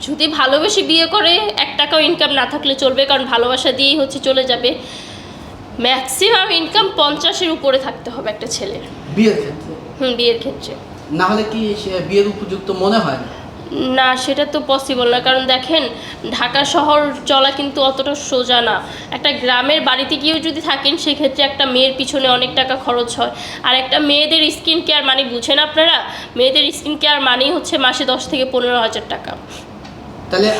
যদি ভালোবেসে বিয়ে করে এক টাকাও ইনকাম না থাকলে চলবে কারণ ভালোবাসা দিয়েই হচ্ছে চলে যাবে। ম্যাক্সিমাম ইনকাম পঞ্চাশের উপরে থাকতে হবে একটা ছেলের। বিয়ের ক্ষেত্রে? হুম বিয়ের ক্ষেত্রে। না হলে কি সে বিয়ের উপযুক্ত মনে হয় না? না, সেটা তো পসিবল না। কারণ দেখেন, ঢাকা শহর চলা কিন্তু অতটা সোজা না। একটা গ্রামের বাড়িতে গিয়েও যদি থাকেন, সেক্ষেত্রে একটা মেয়ের পিছনে অনেক টাকা খরচ হয়। আর একটা মেয়েদের স্কিন কেয়ার মানে বুঝেন আপনারা? মেয়েদের স্কিন কেয়ার মানেই হচ্ছে মাসে দশ থেকে পনেরো হাজার টাকা। তাহলে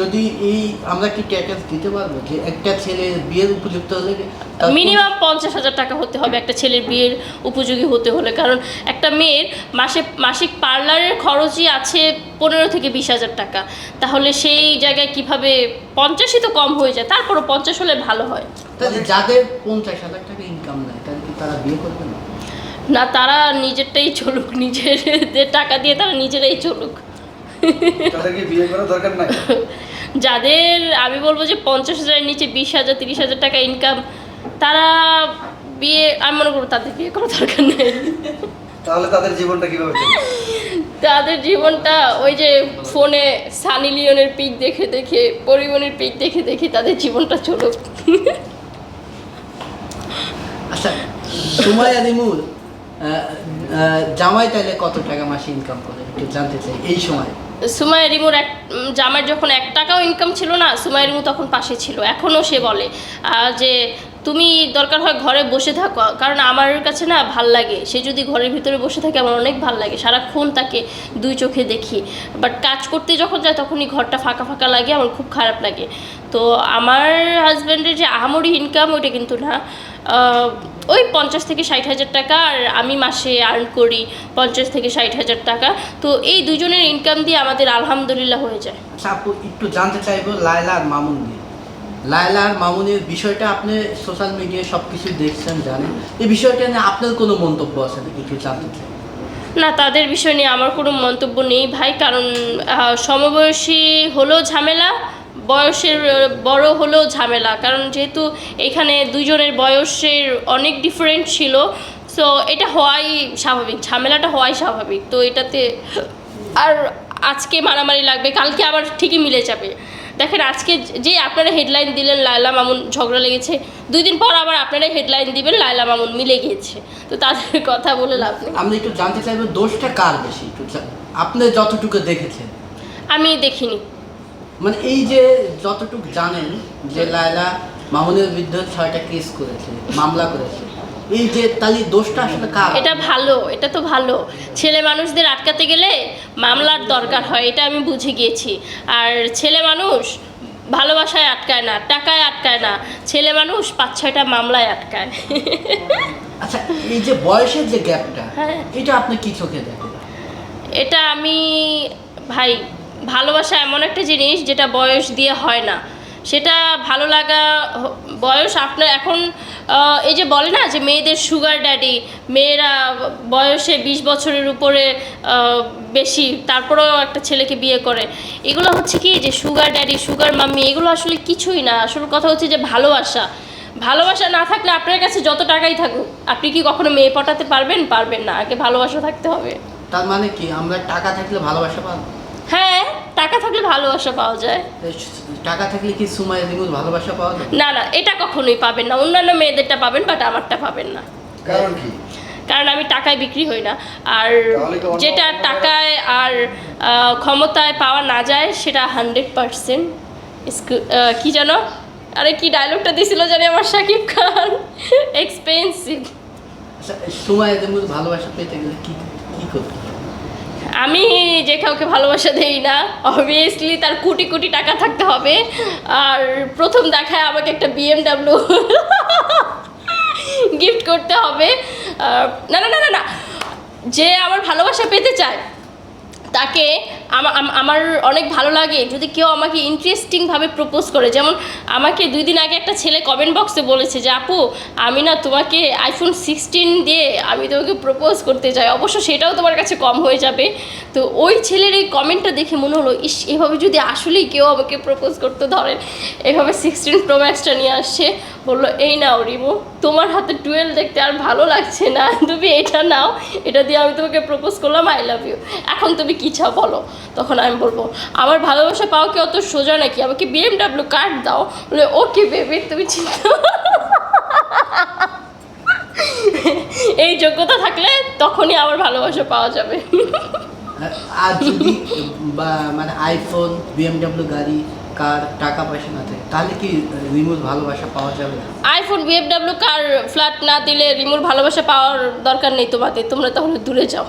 যদি এই আমরা কি ক্যাকেজ দিতে পারব? যে একটা ছেলে বিয়ের উপযুক্ত হলে মিনিমাম পঞ্চাশ হাজার টাকা হতে হবে একটা ছেলের বিয়ের উপযোগী হতে হলে। কারণ একটা মেয়ের মাসে মাসিক পার্লারের খরচই আছে পনেরো থেকে বিশ হাজার টাকা। তাহলে সেই জায়গায় কীভাবে পঞ্চাশই তো কম হয়ে যায় তারপরও পঞ্চাশ হলে ভালো হয়। তাহলে যাদের পঞ্চাশ হাজার টাকা ইনকাম নেয় তাহলে কি তারা বিয়ে করবে না? না তারা নিজেরটাই চলুক নিজেদের টাকা দিয়ে তারা নিজেরাই চলুক। বিয়ে করার দরকার নাই? যাদের আমি বলব যে পঞ্চাশ হাজারের নিচে বিশ হাজার তিরিশ হাজার টাকা ইনকাম তারা বিয়ে আমি মনে করব তাদের বিয়ে করার দরকার নেই। তাহলে তাদের জীবনটা কীভাবে তাদের জীবনটা ওই যে ফোনে সানি লিওনের পিক দেখে দেখে পরিমণের পিক দেখে দেখে তাদের জীবনটা চলুক। আচ্ছা সময় জামাই তাহলে কত টাকা মাসে ইনকাম করে? একটু জানতে চাই, এই সময়। সুমাইয়া রিমুর এক জামার যখন এক টাকাও ইনকাম ছিল না, সুমাইয়া রিমু তখন পাশে ছিল। এখনও সে বলে যে তুমি দরকার হয় ঘরে বসে থাকো, কারণ আমার কাছে না ভালো লাগে। সে যদি ঘরের ভিতরে বসে থাকে, আমার অনেক ভালো লাগে। সারাক্ষণ তাকে দুই চোখে দেখি। বাট কাজ করতে যখন যায়, তখনই ঘরটা ফাঁকা ফাঁকা লাগে, আমার খুব খারাপ লাগে। তো আমার হাজব্যান্ডের যে আহামরি ইনকাম ওইটা কিন্তু না। ওই পঞ্চাশ থেকে ষাট হাজার টাকা আর আমি মাসে আর্ন করি পঞ্চাশ থেকে ষাট হাজার টাকা। তো এই দুজনের ইনকাম দিয়ে আমাদের আলহামদুলিল্লাহ হয়ে যায়। আচ্ছা আপু একটু জানতে চাইব লায়লা আর মামুন নিয়ে। লায়লা আর মামুনের বিষয়টা আপনি সোশ্যাল মিডিয়ায় সব কিছু দেখছেন জানেন। এই বিষয়টা নিয়ে আপনার কোনো মন্তব্য আছে নাকি একটু জানতে চাই। না তাদের বিষয় নিয়ে আমার কোনো মন্তব্য নেই ভাই কারণ সমবয়সী হলেও ঝামেলা বয়সের বড় হলেও ঝামেলা। কারণ যেহেতু এখানে দুজনের বয়সের অনেক ডিফারেন্ট ছিল সো এটা হওয়াই স্বাভাবিক ঝামেলাটা হওয়াই স্বাভাবিক। তো এটাতে আর আজকে মারামারি লাগবে কালকে আবার ঠিকই মিলে যাবে। দেখেন আজকে যে আপনারা হেডলাইন দিলেন লায়লা মামুন ঝগড়া লেগেছে দুই দিন পর আবার আপনারা হেডলাইন দিবেন লায়লা মামুন মিলে গিয়েছে। তো তাদের কথা বলে লাভ নেই। আমি একটু জানতে চাইব দোষটা কার বেশি? আপনি যতটুকু দেখেছেন। আমি দেখিনি। মানে এই যে যতটুকু জানেন যে লায়লা মামুনের বিরুদ্ধে ছয়টা কেস করেছে মামলা করেছে এই যে তাহলে দোষটা আসলে কার? এটা ভালো এটা তো ভালো। ছেলে মানুষদের আটকাতে গেলে মামলার দরকার হয় এটা আমি বুঝে গিয়েছি। আর ছেলে মানুষ ভালোবাসায় আটকায় না টাকায় আটকায় না। ছেলে মানুষ পাঁচ ছয়টা মামলায় আটকায়। আচ্ছা এই যে বয়সের যে গ্যাপটা হ্যাঁ। এটা আপনি কি চোখে দেখেন? এটা আমি ভাই ভালোবাসা এমন একটা জিনিস যেটা বয়স দিয়ে হয় না। সেটা ভালো লাগা, বয়স আপনার এখন এই যে বলে না যে মেয়েদের সুগার ড্যাডি মেয়েরা বয়সে বিশ বছরের উপরে বেশি, তারপরেও একটা ছেলেকে বিয়ে করে। এগুলো হচ্ছে কি যে সুগার ড্যাডি সুগার মাম্মি এগুলো আসলে কিছুই না। আসল কথা হচ্ছে যে ভালোবাসা। ভালোবাসা না থাকলে আপনার কাছে যত টাকাই থাকুক, আপনি কি কখনো মেয়ে পটাতে পারবেন? পারবেন না। আগে ভালোবাসা থাকতে হবে। তার মানে কি? আমরা টাকা থাকলে ভালোবাসা পাবো? হ্যাঁ টাকা থাকলে ভালোবাসা পাওয়া যায়। টাকা থাকলে কি সময় রিমুর ভালোবাসা পাওয়া যায়? না না এটা কখনোই পাবেন না। অন্যান্য মেয়েদেরটা পাবেন বাট আমারটা পাবেন না। কারণ কি? কারণ আমি টাকায় বিক্রি হই না। আর যেটা টাকায় আর ক্ষমতায় পাওয়া না যায় সেটা হান্ড্রেড পারসেন্ট কি যেন আরে কি ডায়লগটা দিছিল জানি আমার শাকিব খান? এক্সপেন্সিভ আচ্ছা সময় ভালোবাসা পেতে গেলে কি কি করতে? আমি যে কাউকে ভালোবাসা দেই না অবভিয়াসলি তার কোটি কোটি টাকা থাকতে হবে। আর প্রথম দেখায় আমাকে একটা বিএমডাব্লিউ গিফট করতে হবে। না না না না না। যে আমার ভালোবাসা পেতে চায়, তাকে আমা- আমার অনেক ভালো লাগে। যদি কেউ আমাকে ইন্টারেস্টিংভাবে প্রপোজ করে, যেমন আমাকে দুই দিন আগে একটা ছেলে কমেন্ট বক্সে বলেছে যে, আপু, আমি না তোমাকে আইফোন সিক্সটিন দিয়ে আমি তোমাকে প্রপোজ করতে চাই। অবশ্য সেটাও তোমার কাছে কম হয়ে যাবে। তো ওই ছেলের এই কমেন্টটা দেখে মনে হলো, ইস, এভাবে যদি আসলেই কেউ আমাকে প্রপোজ করতে, ধরেন এভাবে সিক্সটিন প্রো ম্যাক্সটা নিয়ে আসছে বলল, এই নাও রিমো, তোমার হাতে টুয়েলভ দেখতে আর ভালো লাগছে না। তুমি এটা নাও, এটা দিয়ে আমি তোমাকে প্রপোজ করলাম আই লাভ ইউ এখন তুমি কী চাও বলো? তখন আমি বলব, আমার ভালোবাসা পাওয়া কি অত সোজা নাকি? আমাকে বিএমডাব্লিউ কার্ড দাও বলে ওকে বেবি তুমি চিন্তা এই যোগ্যতা থাকলে তখনই আমার ভালোবাসা পাওয়া যাবে। আর যদি মানে আইফোন বিএমডাব্লিউ গাড়ি কার টাকা পয়সা না থাকে তাহলে কি রিমুভ ভালোবাসা পাওয়া যাবে না? আইফোন বিএফডাব্লিউ কার ফ্ল্যাট না দিলে রিমুর ভালোবাসা পাওয়ার দরকার নেই তোমাদের তোমরা তাহলে দূরে যাও।